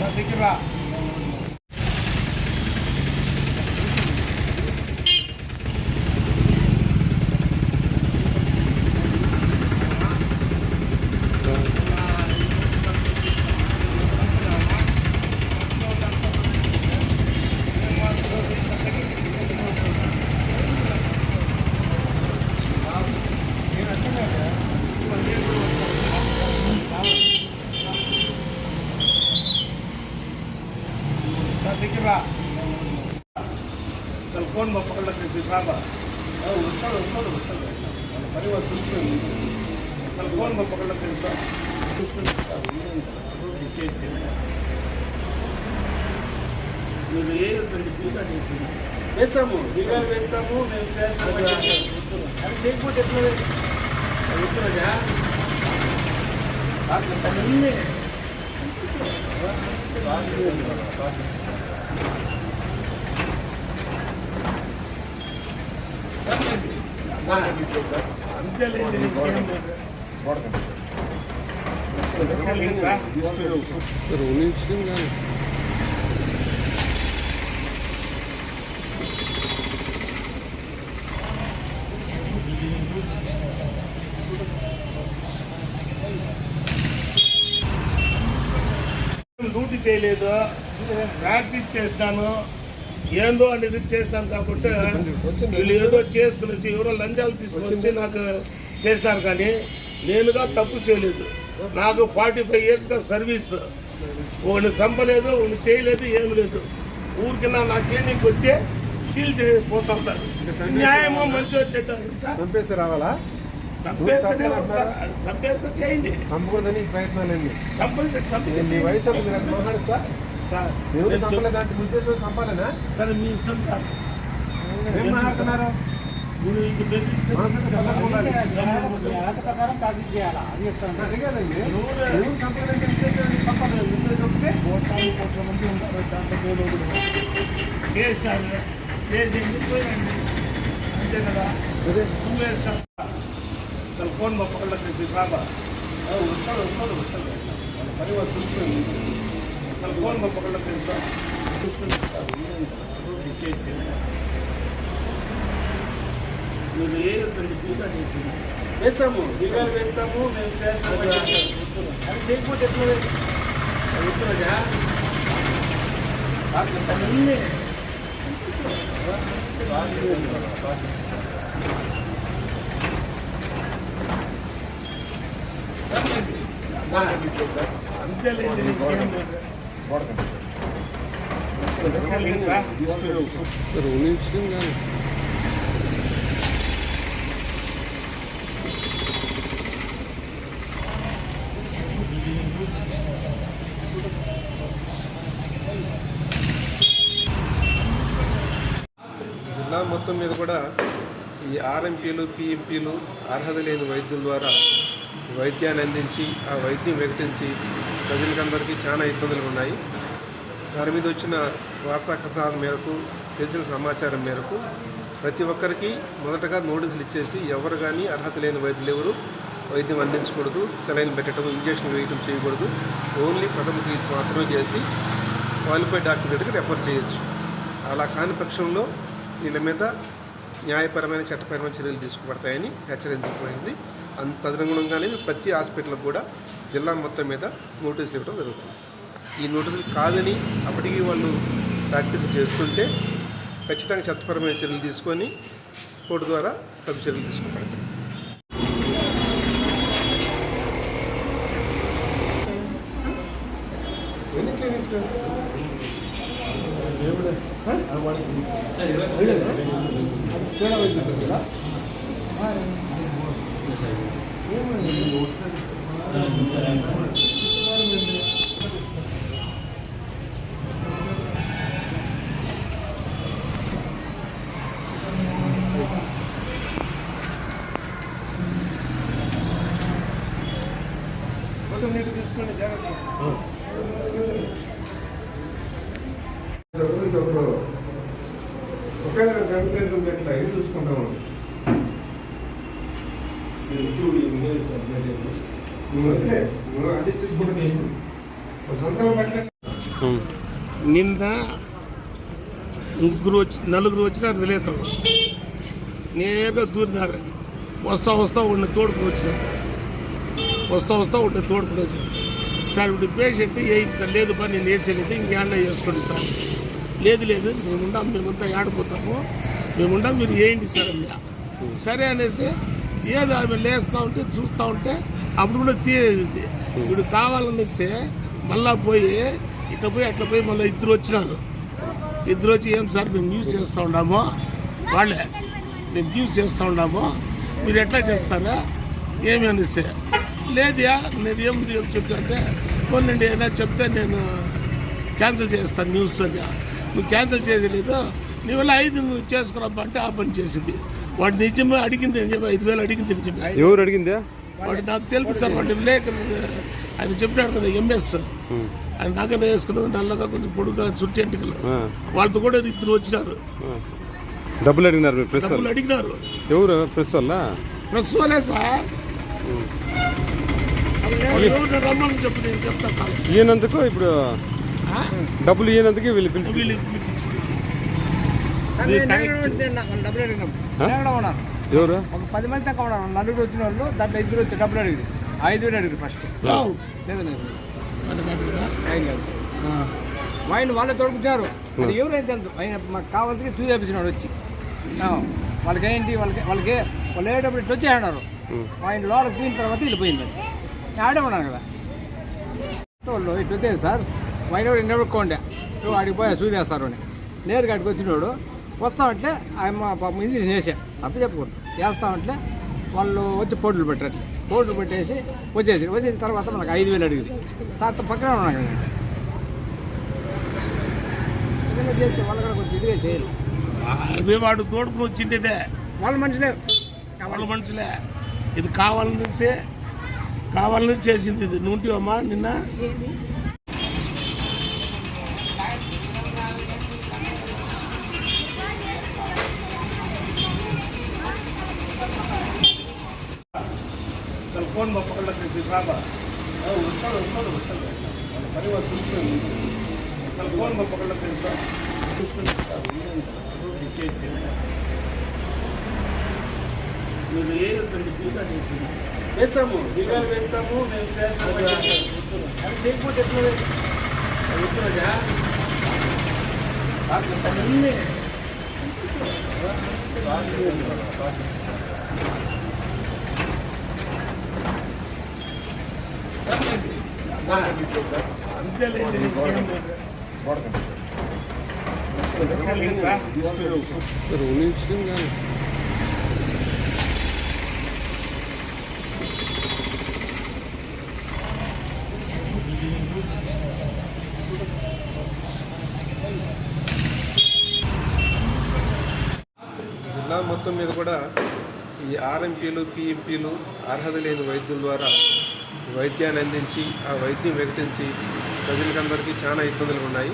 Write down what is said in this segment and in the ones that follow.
నా దగ్గర ఫోన్ పంపకుండా తెలుసా చేసి నువ్వు ఏ రెండు పూజ చేసింది వేస్తాము దిగాలు వేస్తాము మేము అది చేయకపోతే ఎట్లా ఎట్లదా అన్నీ ఊహించడం కానీ డ్యూటీ చేయలేదు. ప్రాక్టీస్ చేస్తాను ఏందో అనేది చేస్తాను కాబట్టి వీళ్ళు ఏదో చేసుకునేసి ఎవరో లంచాలు తీసుకొచ్చి నాకు చేస్తారు కానీ నేనుగా తప్పు చేయలేదు. నాకు ఫార్టీ ఫైవ్ ఇయర్స్గా సర్వీస్ ఒకటి చంపలేదు ఒకటి చేయలేదు ఏమి లేదు. ఊరికి నాకేం నీకు వచ్చే సీల్ చేసి పోతా ఉంటారు. న్యాయమో మంచి వచ్చేట చంపేసి రావాలా? చంపేస్తే చేయండి. చంపకూడదని ఈ ప్రయత్నాలన్నీ చంపితే చంపితే నీ చేయండి. వయసు సార్ ఎవరు ఉద్దేశం చంపాలనా? సరే మీ ఇష్టం సార్. ఏం మాట్లాడుతున్నారు? మీరు ఇది బెదిరిస్తే. ప్రకారం ప్రాక్టీస్ చేయాలా? అది చెప్తాను. అడిగానండి ఎవరు- ఎవరు చంపలేదంటే ఉద్దేశం చంపాలి ఉద్దేశం చంపితే? కోటాలు కోట్ల మంది ఉంటారు దాంట్లో చేశారు. చేసి పోయండి అంతే కదా. నువ్వు వేస్తావు తన ఫోన్ మొక్కళ్ళ తెలిసి రాబా. వస్తాడు వస్తాడు వస్తాడు. మన పని వాళ్ళు చూసుకుని తన ఫోన్ మొక్కళ్ళ తెలుసా చూసుకుని చేసి. నువ్వు ఏ రెండు పూజ చేసింది వేస్తాము. దిగాలు వేస్తాము మేము చేస్తాము. అది చేయకపోతే ఎట్లా ఎట్లదా? అన్నీ అంతేలేండి. సార్ ఊహించడం కానీ జిల్లా మొత్తం మీద కూడా ఈ ఆర్ఎంపీలు పిఎంపీలు అర్హత లేని వైద్యుల ద్వారా వైద్యాన్ని అందించి ఆ వైద్యం వికటించి ప్రజలకందరికీ చాలా ఇబ్బందులు ఉన్నాయి. దాని మీద వచ్చిన వార్తా కథనాల మేరకు తెలిసిన సమాచారం మేరకు ప్రతి ఒక్కరికి మొదటగా నోటీసులు ఇచ్చేసి ఎవరు కానీ అర్హత లేని వైద్యులు ఎవరు వైద్యం అందించకూడదు సెలైన్ పెట్టడం ఇంజక్షన్ వేయటం చేయకూడదు. ఓన్లీ ప్రథమ చికిత్స మాత్రమే చేసి క్వాలిఫైడ్ డాక్టర్ దగ్గరికి రెఫర్ చేయొచ్చు. అలా కాని పక్షంలో వీళ్ళ మీద న్యాయపరమైన చట్టపరమైన చర్యలు తీసుకుపడతాయని హెచ్చరించబడింది. అంత తదనుగుణంగానే ప్రతి హాస్పిటల్కి కూడా జిల్లా మొత్తం మీద నోటీసులు ఇవ్వడం జరుగుతుంది. ఈ నోటీసులు కాదని అప్పటికి వాళ్ళు ప్రాక్టీస్ చేస్తుంటే ఖచ్చితంగా చట్టపరమైన చర్యలు తీసుకొని కోర్టు ద్వారా తగు చర్యలు తీసుకోబడతాయి ఎన్ని ఏమైంది? ఇది నువ్వు వదిలే నువ్వు అన్ని చూసుకుంటే పెట్టలేదు నిన్న ముగ్గురు వచ్చి నలుగురు వచ్చినారు విలేకరులు. నేనేదో దూరినారు. వస్తా వస్తా ఉండి తోడుకుని వచ్చిన. వస్తా వస్తా ఉండి తోడుకుని వచ్చిన. సార్ ఇప్పుడు పేషెంట్ ఏం సార్? లేదు పని నేను వేసేలేదు ఇంకేమన్నా చేసుకోండి సార్. లేదు లేదు మేముంటాం మేమంతా ఆడిపోతాము మేముంటాం మీరు వేయండి సార్ అన్నా సరే అనేసి ఏదో ఆమె లేస్తూ ఉంటే చూస్తూ ఉంటే అప్పుడు కూడా తీరేది. ఇప్పుడు కావాలనేసి మళ్ళా పోయి ఇట్లా పోయి అట్లా పోయి మళ్ళీ ఇద్దరు వచ్చినారు. ఇద్దరు వచ్చి ఏం సార్ మేము యూజ్ చేస్తూ ఉన్నాము వాళ్ళే మేము న్యూస్ చేస్తూ ఉన్నాము మీరు ఎట్లా చేస్తారా? ఏమి అనేసి. లేదయా నేను ఏముంది ఏం చెప్తాంటే పోనండి ఏదైనా చెప్తే నేను క్యాన్సిల్ చేస్తాను న్యూస్ అని. నువ్వు క్యాన్సిల్ చేయలేదు నీ వల్ల ఐదు నువ్వు చేసుకురబ్బా అంటే ఆ పని చేసింది. వాడు నిజమే అడిగింది నిజమే ఐదు వేలు అడిగింది నిజమే ఎవరు అడిగిందే? వాడు నాకు తెలుసు సార్ వాడు విలేకరు ఆయన చెప్పాడు కదా ఎంఎస్ ఆయన నగర వేసుకున్నది నల్లగా కొంచెం పొడుగా చుట్టి ఎంటుకలు వాళ్ళతో కూడా ఇద్దరు వచ్చినారు. డబ్బులు అడిగినారు ప్రెస్ డబ్బులు అడిగినారు. ఎవరు? ప్రెస్ ప్రస్తుతమే సార్. వాళ్ళు ఎవరిని రమ్మని చెప్పు నేను చెప్తా కాదు. ఈయనందుకు ఇప్పుడు? డబ్బులు ఈయనందుకు వీళ్ళు పిలిచి ఎవరు ఒక పది మంది తక్కువ నలుగురు వచ్చిన వాళ్ళు దాంట్లో ఇద్దరు వచ్చి డబ్బులు అడిగింది ఐదు వేలు అడిగింది ఫస్ట్. లేదు లేదు. వైన్ వాళ్ళే తోడుకున్నారు అది ఎవరైతే ఆయన మాకు కావాల్సి చూసి చేపించినాడు వచ్చి. వాళ్ళకి ఏంటి? వాళ్ళకి వాళ్ళకి వాళ్ళు వేయటప్పుడు ఇట్లా వచ్చేయన్నారు ఆయన లోపలికి పోయిన తర్వాత వెళ్ళిపోయింది ఆడే ఉన్నాను కదా. వాళ్ళు ఇట్లా వచ్చేది సార్. వైన్ కూడా నిలబడుకోండి నువ్వు ఆడికి పోయా చూసేస్తారు అని. నేరుగా ఆడికి వచ్చినోడు వస్తామంటే ఆయన పాపం ఇంజక్షన్ వేసా తప్ప చెప్పకూడదు. వేస్తామంటే వాళ్ళు వచ్చి పోట్లు పెట్టారు పోట్లు పెట్టేసి వచ్చేసి వచ్చిన తర్వాత మనకు ఐదు వేలు అడిగింది. సార్ పక్కనే ఉన్నాను కదా. చేస్తే వాళ్ళు కూడా కొంచెం ఇదిగా చేయాలి. అదే వాడు తోడుకుని వచ్చిండేదే. వాళ్ళ మనుషులే. వాళ్ళ మనుషులే. ఇది కావాలనేసి కావాలని చేసింది ఇది. నుంటివమ్మా నిన్న? రాబా. ఉంటాడు ఉంటాడు ఉంటాడు వాళ్ళ పని వాళ్ళు చూసుకొని ఫోన్ పక్కన తెలుసా? ఇచ్చేసి నువ్వు ఏదండి పూజ చేసింది. వేస్తాము దిగాలు వేస్తాము మేము చేస్తాము అది చేయకపోతే ఎట్లా ఎత్తురాజా అన్నీ అంతేలేండి సార్ రోనించడం కానీ జిల్లా మొత్తం మీద కూడా ఈ ఆర్ఎంపీలు పిఎంపీలు అర్హత లేని వైద్యుల ద్వారా వైద్యాన్ని అందించి ఆ వైద్యం వికటించి ప్రజలకందరికీ చాలా ఇబ్బందులు ఉన్నాయి.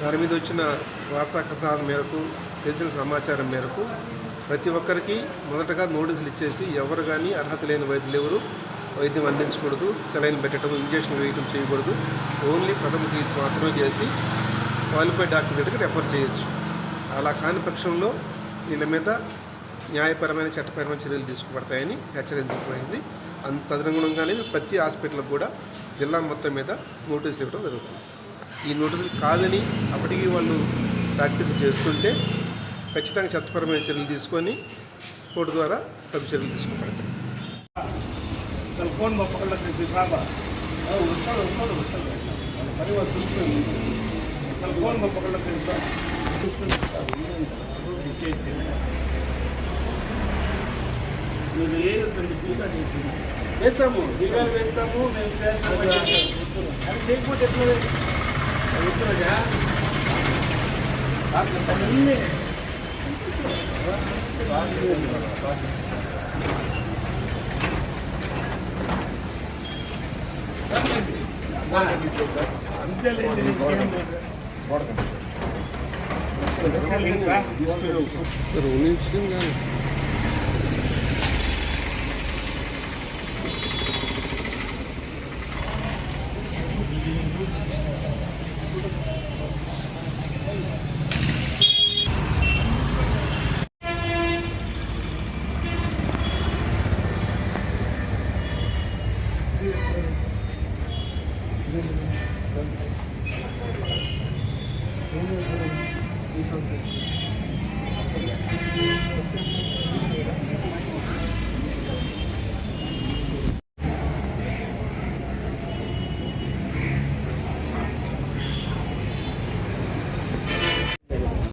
దాని మీద వచ్చిన వార్తా కథనాల మేరకు తెలిసిన సమాచారం మేరకు ప్రతి ఒక్కరికి మొదటగా నోటీసులు ఇచ్చేసి ఎవరు కానీ అర్హత లేని వైద్యులు ఎవరు వైద్యం అందించకూడదు సెలైన్ పెట్టడం ఇంజక్షన్ వేయటం చేయకూడదు. ఓన్లీ ప్రథమ చికిత్స మాత్రమే చేసి క్వాలిఫైడ్ డాక్టర్ దగ్గరికి రెఫర్ చేయొచ్చు. అలా కాని పక్షంలో వీళ్ళ మీద న్యాయపరమైన చట్టపరమైన చర్యలు తీసుకుపడతాయని హెచ్చరించబడింది. అంత తదనుగుణంగానే ప్రతి హాస్పిటల్కి కూడా జిల్లా మొత్తం మీద నోటీసులు ఇవ్వడం జరుగుతుంది. ఈ నోటీసులు కాదని అప్పటికి వాళ్ళు ప్రాక్టీస్ చేస్తుంటే ఖచ్చితంగా చట్టపరమైన చర్యలు తీసుకొని కోర్టు ద్వారా తగు చర్యలు తీసుకోబడతాయి తన ఫోన్ పక్కన తెలిసి రాబా ఉంటాడు ఉంటాడు ఉంటాడు వాళ్ళ పని వాళ్ళు చూసుకొని తన ఫోన్ పక్కన తెలుసా ఇచ్చేసి నువ్వు ఏదండి పూజ చేసింది వేస్తాము దిగాలు వేస్తాము మేము చేస్తాము అది చేయకపోతే ఎట్లా ఎత్తురాజా అన్నీ అంతేలేండి రోనించడం కానీ Thank you.